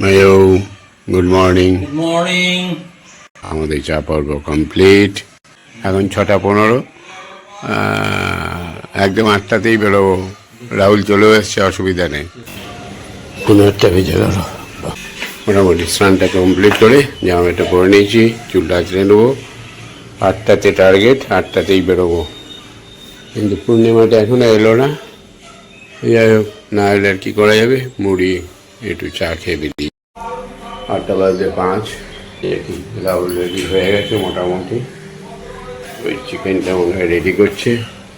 Mayo good morning good morning আমাদের চা পর্ব কমপ্লিট এখন ছটা পনেরো। একদম আটটাতেই বেরোবো। রাহুল চলেও এসছে অসুবিধা নেই। পনেরোটা বেজে গেল। বাহ। মোটামুটি স্নানটা কমপ্লিট করে জামাটা পরে নিয়েছি চুলটা আঁচড়ে নেব। আটটাতে টার্গেট আটটাতেই বেরোবো। কিন্তু পূর্ণিমাটা এখনও এলো না। যাই হোক না এলে আর কি করা যাবে? মুড়ি একটু চা খেয়ে বেরিয়ে আটটা বাজে পাঁচ। রাহুল রেডি হয়ে গেছে মোটামুটি। ওই চিকেনটা মনে হয় রেডি করছে।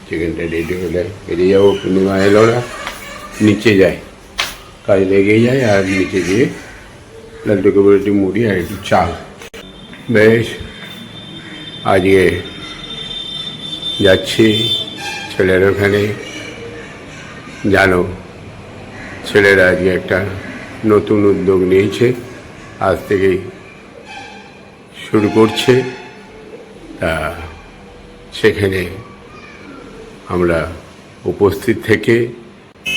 চিকেনটা রেডি হলে বেরিয়ে যাব পূর্ণিমা এলো না। নিচে যায়। কাজ লেগেই যায়, আর নিচে দিয়ে লাড্ডু কবরটি মুড়ি আর একটু চাল। বেশ, আজকে যাচ্ছি ছেলের ওখানে। জানো, ছেলেরা আজকে একটা নতুন উদ্যোগ নিয়েছে, আজ থেকেই শুরু করছে। তা সেখানে আমরা উপস্থিত থেকে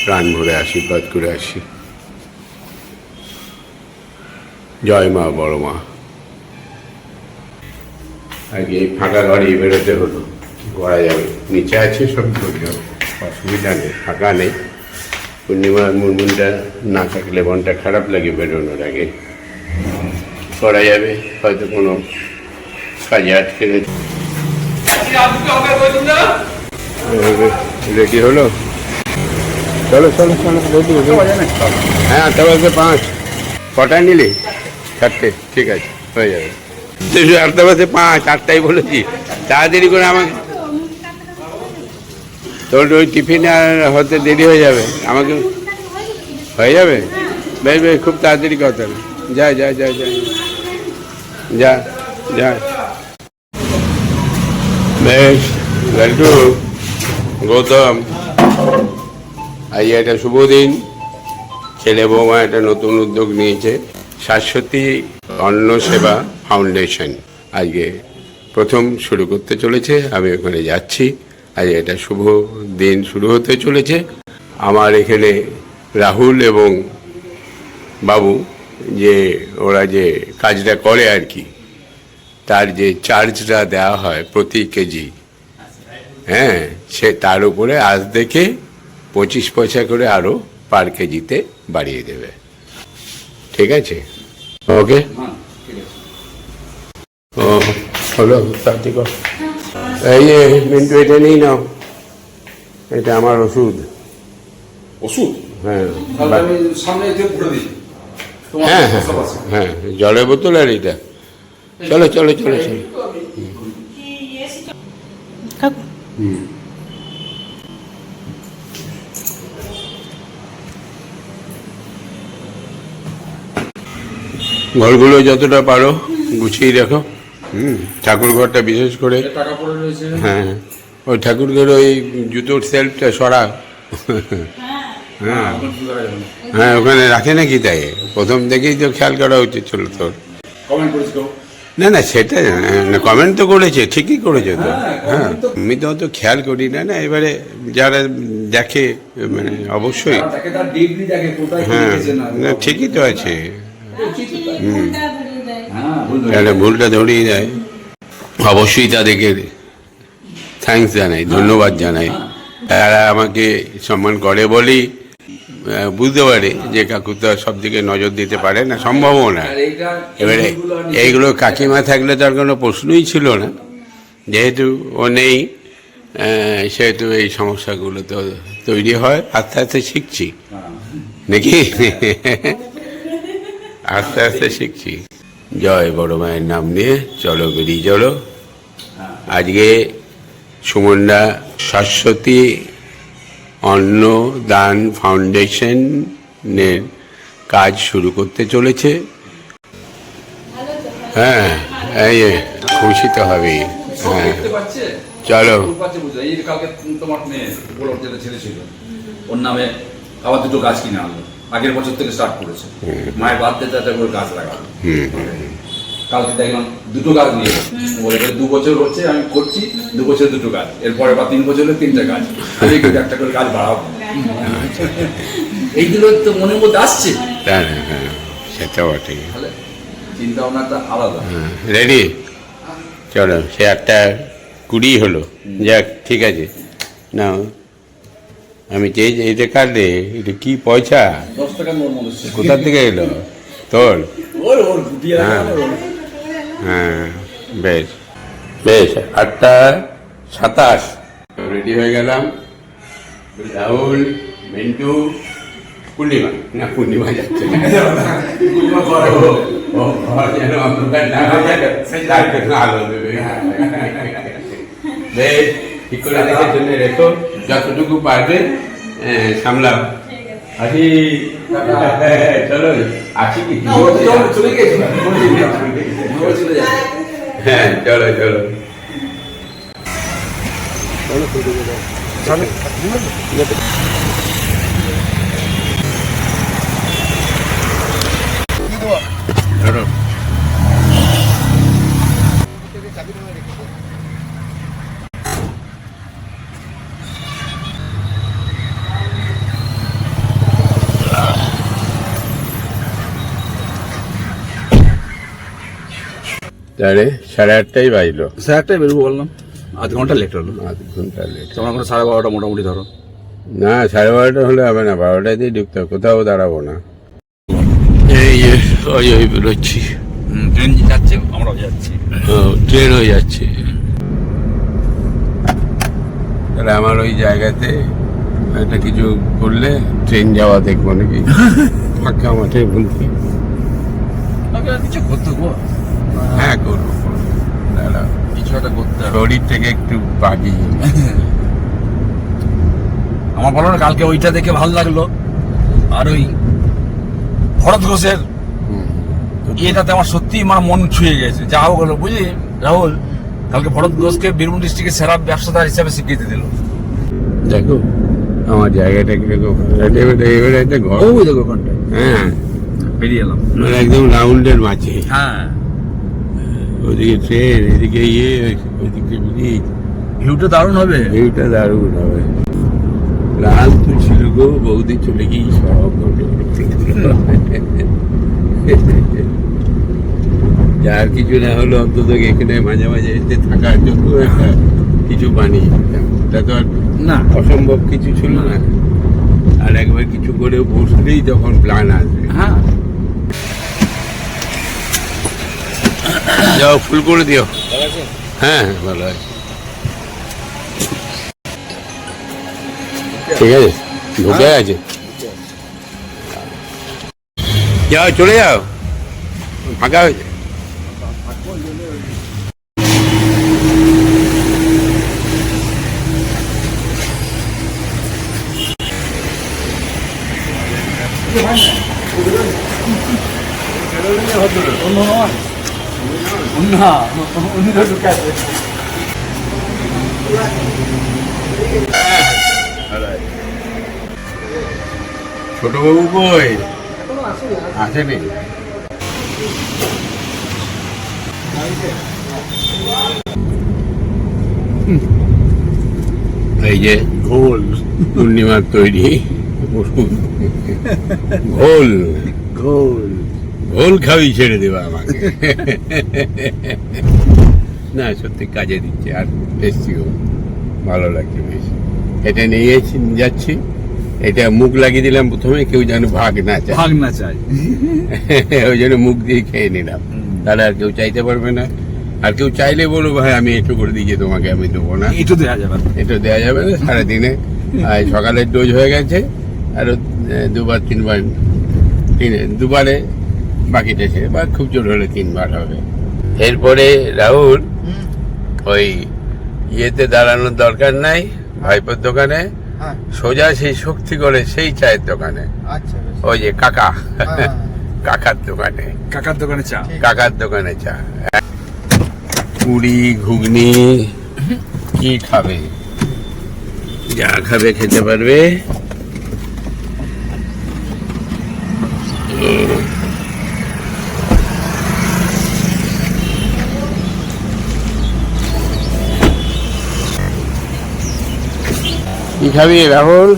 প্রাণ ভরে আশীর্বাদ করে আসি। জয় মা, বড় মা। আগে এই ফাঁকা ঘরে বেরোতে হলো করা যাবে। নিচে আছে সব, অসুবিধা নেই, ফাঁকা নেই। পূর্ণিমার মুরমুনটা না থাকলে মনটা খারাপ লাগে বেরোনোর আগে। করা যাবে, হয়তো কোনো কাজে আটকে রেডি হলো? চলো চলো চলো, রেডি হ্যাঁ আটটা বাজে পাঁচ। কটায় নিলে? চারটে, ঠিক আছে, হয়ে যাবে। আটটা বাজে পাঁচ, আটটাই বলেছি। তাড়াতাড়ি করে আমাকে তোর ওই টিফিন আর হতে দেরি হয়ে যাবে। আমাকে হয়ে যাবে? বেশ বেশ, খুব তাড়াতাড়ি কথা যা যা যা যা। যা যা। বেশ লাল্টু গৌতম। আজ একটা শুভ দিন। ছেলে বৌমা একটা নতুন উদ্যোগ নিয়েছে। শাশ্বতী অন্ন সেবা ফাউন্ডেশন। আজকে প্রথম শুরু করতে চলেছে। আমি ওখানে যাচ্ছি। আজ এটা শুভ দিন শুরু হতে চলেছে। আমার এখানে রাহুল এবং বাবু যে ওরা যে কাজটা করে আর কি, তার যে চার্জটা দেওয়া হয় প্রতি কেজি হ্যাঁ সে তার উপরে আজ দেখে পঁচিশ পয়সা করে আরও পার কেজিতে বাড়িয়ে দেবে। ঠিক আছে? ওকে? ও, হলো তাড়াতাড়ি। এই মিন্টু এটা নিয়ে নাও। এটা আমার ওষুধ। ওষুধ? হ্যাঁ। হ্যাঁ হ্যাঁ হ্যাঁ জলের বোতল আর এটা চলো চলো চলো চলো। ঘরগুলো যতটা পারো গুছিয়ে রাখো। হুম ঠাকুর ঘরটা বিশেষ করে। টাকা পড়ে রয়েছে। হ্যাঁ ওই ঠাকুরঘর ওই জুতোর সেলফটা সরা। হ্যাঁ। হ্যাঁ ওখানে রাখে নাকি তাই? প্রথম থেকেই তো খেয়াল করা উচিত ছিল তোর। না না সেটা কমেন্ট তো করেছে ঠিকই করেছে তো। হ্যাঁ, হ্যাঁ আমি তো অত খেয়াল করি না না এবারে যারা দেখে মানে অবশ্যই। হ্যাঁ না ঠিকই তো আছে। হ্যাঁ তাহলে ভুলটা ধরিয়ে দেয় অবশ্যই তাদেরকে থ্যাঙ্কস জানাই ধন্যবাদ জানাই। তারা আমাকে সম্মান করে বলেই বুঝতে পারে যে কাকু তো সব দিকে নজর দিতে পারে না সম্ভবও না। এবারে এইগুলো কাকিমা থাকলে তার কোনো প্রশ্নই ছিল না। যেহেতু ও নেই সেহেতু এই সমস্যাগুলো তো তৈরি হয়। আস্তে আস্তে শিখছি। হ্যাঁ। নাকি আস্তে আস্তে শিখছি। জয় বড় মায়ের নাম নিয়ে চলো বেরিয়ে চলো। আজকে সুমনদা শাশ্বতী অন্ন দান ফাউন্ডেশনের কাজ শুরু করতে চলেছে। হ্যাঁ এই খুশি তো সব হ্যাঁ চলো। ওর নামে আবার দুটো গাছ কিনে আনলো। আগের বছর থেকে স্টার্ট করেছে। মায়ের বাদ একটা করে গাছ লাগালো হুম কালকে দেখলাম দুটো গাছ নিয়ে। বলে দু বছর হচ্ছে আমি করছি দু বছর দুটো গাছ। এরপরে বা তিন বছর তিনটা গাছ। আমি একটা করে গাছ বাড়াবো। এইগুলো তো মনের মধ্যে আসছে। হ্যাঁ হ্যাঁ তো বটে। চিন্তা ভাবনাটা আলাদা। হ্যাঁ রেডি? চলো সে একটা কুড়ি হলো। যাক ঠিক আছে। না আমি যে এটা কাটলে এটা কি পয়সা? দশ টাকা নোট মনে হচ্ছে। কোথা থেকে এলো? তোর? হ্যাঁ। হ্যাঁ বেশ। বেশ আটটা সাতাশ। রেডি হয়ে গেলাম। রাহুল মিন্টু পূর্ণিমা। না পূর্ণিমা যাচ্ছে বেশ ঠিক করে রেখে জন্য রেখো যতটুকু পারবে সামলাও আসি চলো। আসি কি? ও চলে- গেছে। হ্যাঁ চলো। চলো। তাহলে সাড়ে আটটাই বাজলো। স্যার একটাই বেরবো বললাম। আধ ঘণ্টা লেট হলো। আধ ঘণ্টা লেট তোমার কোনো সাড়ে বারোটা মোটামুটি ধরো। না সাড়ে বারোটা হলে হবে না বারোটাতেই ঢুকতে হবে কোথাও দাঁড়াবো না। এই ওই ওই বেরোচ্ছি ট্রেন যাচ্ছে আমরাও যাচ্ছি। ট্রেন হয়ে যাচ্ছে। তাহলে আমার ওই জায়গাতে একটা কিছু করলে ট্রেন যাওয়া দেখব নাকি? ফাঁকা মাঠে বলতে। কিছু করতে গো হ্যাঁ করব। কিছু একটা করতে হবে। শরীর থেকে একটু বাগি আমার বলো না কালকে ওইটা দেখে ভালো লাগল। আর ওই ভরত ঘোষের ইয়েটাতে আমার সত্যি আমার মন ছুঁয়ে গেছে। যা হোক হলো বুঝলি? রাহুল কালকে ভরত ঘোষকে বীরভূম ডিস্ট্রিক্টের সেরা ব্যবসাদার হিসাবে স্বীকৃতি দিল। দেখো আমার জায়গাটা কীরকম এবারে একটা ঘর। ওই দেখো হ্যাঁ। বেরিয়ে এলাম। একদম রাউন্ডের মাঝে। হ্যাঁ। ওদিকে ট্রেন এদিকে ইয়ে ওদিকে ব্রিজ। ভিউটা দারুণ হবে। ভিউটা দারুণ হবে। লাল তো ছিল গো বৌদি চলে গিয়ে সব যার কিছু না হলো অন্তত এখানে মাঝে মাঝে এসে থাকার জন্য একটা কিছু বানিয়ে দিতাম। তো আর না। অসম্ভব কিছু ছিল না। আর একবার কিছু করে বসলেই তখন প্ল্যান আসবে। হ্যাঁ। যাও ফুল করে দিও। হ্যাঁ হ্যাঁ, ভালো আছে। ঠিক আছে। ঢুকে আছে। যাও চলে যাও। ফাঁকা হয়েছে। উনি তো ঢুকাচ্ছে ছোট বাবু কই? আসেনি? এই যে ঘোল। পূর্ণিমার তৈরি। ঘোল। ঘোল। ঘোল খাবি ছেড়ে দেবে আমাকে। না সত্যি কাজে দিচ্ছে আর টেস্টিও ভালো লাগছে বেশ। এটা নিয়ে যাচ্ছি- এটা মুখ লাগিয়ে দিলাম প্রথমে কেউ যেন ভাগ না চায়। ভাগ না চাই ওই জন্য মুখ দিয়ে খেয়ে নিলাম। তাহলে আর কেউ চাইতে পারবে না। আর কেউ চাইলে বলো ভাই আমি একটু করে দিয়েছি তোমাকে আমি দেবো না। একটু দেওয়া যাবে না। এটা দেওয়া যাবে না সারাদিনে। আর সকালের ডোজ হয়ে গেছে আরও দুবার তিনবার তিন দুবারে বাকিটা সে বা খুব জোর হলে তিনবার হবে। এরপরে রাহুল ওই ইয়েতে দাঁড়ানোর দরকার নাই ভাইপোর দোকানে হ্যাঁ। সোজা সেই শক্তি করে সেই চায়ের দোকানে। আচ্ছা ওই যে কাকা। হ্যাঁ। কাকার দোকানে। কাকার দোকানে চা? কাকার দোকানে চা। পুরি ঘুগনি কি খাবে? যা খাবে খেতে পারবে। কি খাবি রাহুল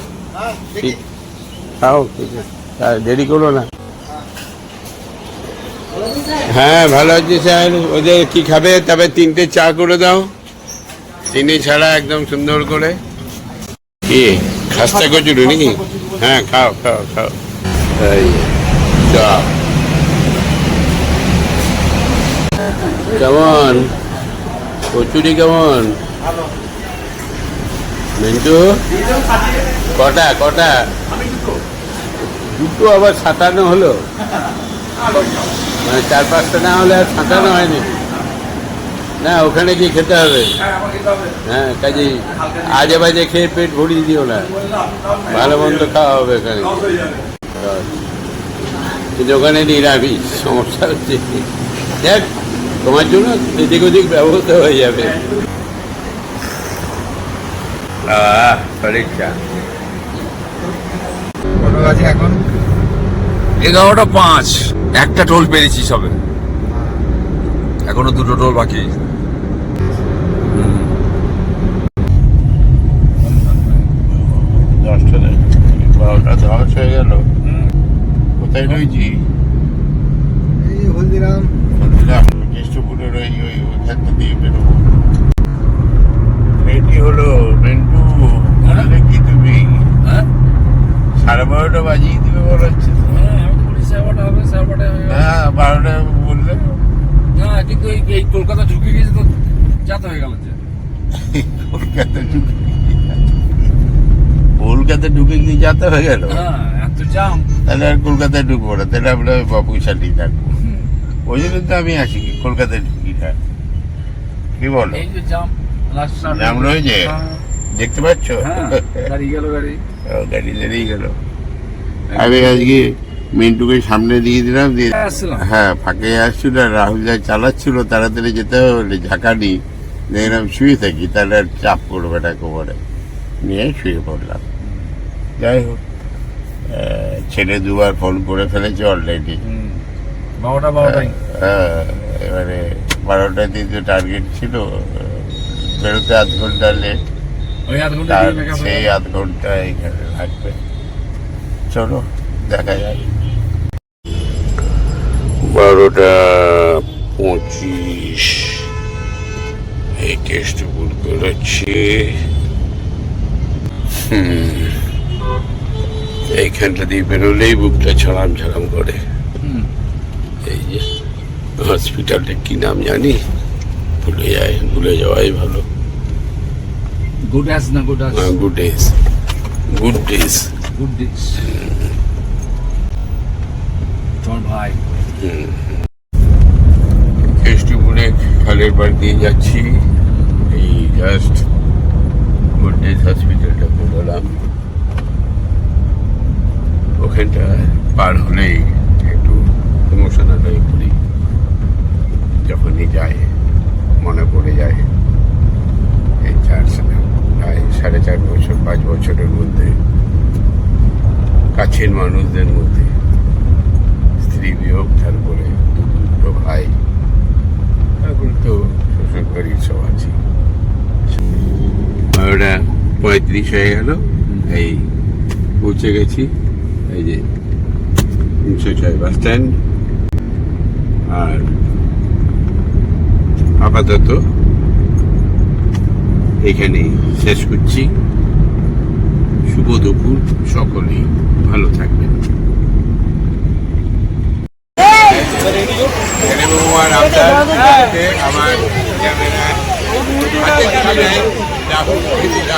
খাও দেরি করো না। হ্যাঁ ভালো আছি স্যার। ওদের কি খাবে? তবে তিনটে চা করে দাও। চিনি ছাড়া একদম সুন্দর করে। কি? খাস্তা কচুরি নাকি? হ্যাঁ খাও খাও খাও। এই, চা। কেমন? কচুরি কেমন? মিন্টু? কটা কটা? দুটো আবার সাঁতানো হলো। মানে চার পাঁচটা না হলে আর সাঁতানো হয়নি। না, ওখানে গিয়ে খেতে হবে। হ্যাঁ কাজে আজে বাজে খেয়ে পেট ভরিয়ে দিও না। ভালো মন্দ খাওয়া হবে এখানে। কিন্তু ওখানে নিরামিষ, সমস্যা হচ্ছে। দেখ, তোমার জন্য এদিক ওদিক ব্যবস্থা হয়ে যাবে। আহ পরীক্ষা। কত আছে এখন? এগারোটা পাঁচ। একটা টোল পেরেছি সবে। এখনও দুটো টোল বাকি। দশটা দশ হয়ে গেল। কোথায় রয়েছি এই হলদিরাম বলছিলাম কেষ্টপুরের ওই ওই ওইখানটা দিয়ে বেরোবো মেয়েটি হলো মেন্টু বললে কি তুমি হ্যাঁ সাড়ে বারোটা বাজিয়ে দিবে বলা হচ্ছে তো। হ্যাঁ বারোটা বললে না কিন্তু এই কলকাতা ঢুকে গেছে তো যাতে হয়ে গেল যে। কলকাতা ঢুকে কলকাতা ঢুকে গিয়ে যেতে হয়ে গেল? হ্যাঁ তাহলে আর কলকাতায় ঢুকবো না তাহলে আমরা বাবুশালি থাকব। ওই জন্য তো আমি আসি কলকাতায় ঢুকি না। কি বলো? এই যে জাম রয়েছে? দেখতে পাচ্ছ? হ্যাঁ গাড়ি গেল গাড়ি। গাড়ি লেড়েই গেল। আমি আজকে মিন্টুকে সামনে দিয়ে দিলাম দিয়ে হ্যাঁ ফাঁকে আসছিল রাহুল যা চালাচ্ছিল তাড়াতাড়ি যেতে হবে বলে ঝাঁকানি দেখলাম শুয়ে থাকি তাহলে আর চাপ পড়বে না কোমরে। নিয়ে শুয়ে পড়লাম। যাই হোক ছেলে দুবার ফোন করে ফেলেছে অলরেডি। বারোটা বারোটাই। হ্যাঁ, এবারে বারোটার দিন তো টার্গেট ছিল বেরোতে আধ ঘণ্টা লেট হয়ে সেই আধ ঘণ্টা এখানে লাগবে। চলো দেখা যায় বারোটা পঁচিশ। এই কেষ্টপুর বেরোচ্ছি হুম। এইখানটা দিয়ে বেরোলেই বুকটা ছড়াম ছড়াম করে। এই যে হসপিটালটা কি নাম জানি? ভুলে যায় ভুলে যাওয়াই ভালো। গুড অ্যাস না good as good days good days good dish তোমার ভাই। কেষ্টপুরে খালের পাড় দিয়ে যাচ্ছি। এই জাস্ট গুড হসপিটালটা বেরোলাম ওখানটা পার হলেই একটু ইমোশনাল হয়ে পড়ি যখনই যায়, মনে পড়ে যায়। এই চার প্রায় সাড়ে চার বছর, পাঁচ বছরের মধ্যে, কাছের মানুষদের মধ্যে। স্ত্রী বিয়োগ তারপরে দুটো ভাই তারপরে তো শ্বশুর বাড়ির সব আছে। ওটা পঁয়ত্রিশ হয়ে গেল। এই পৌঁছে গেছি। এই যে তিনশো ছয় বাস স্ট্যান্ড আর আপাতত এখানে শেষ করছি। শুভ দুপুর সকলেই ভালো থাকবেন। সেলিম কুমার আপনার আমার ক্যামেরা হাতে কিছু নেই যা হোক কিছু যা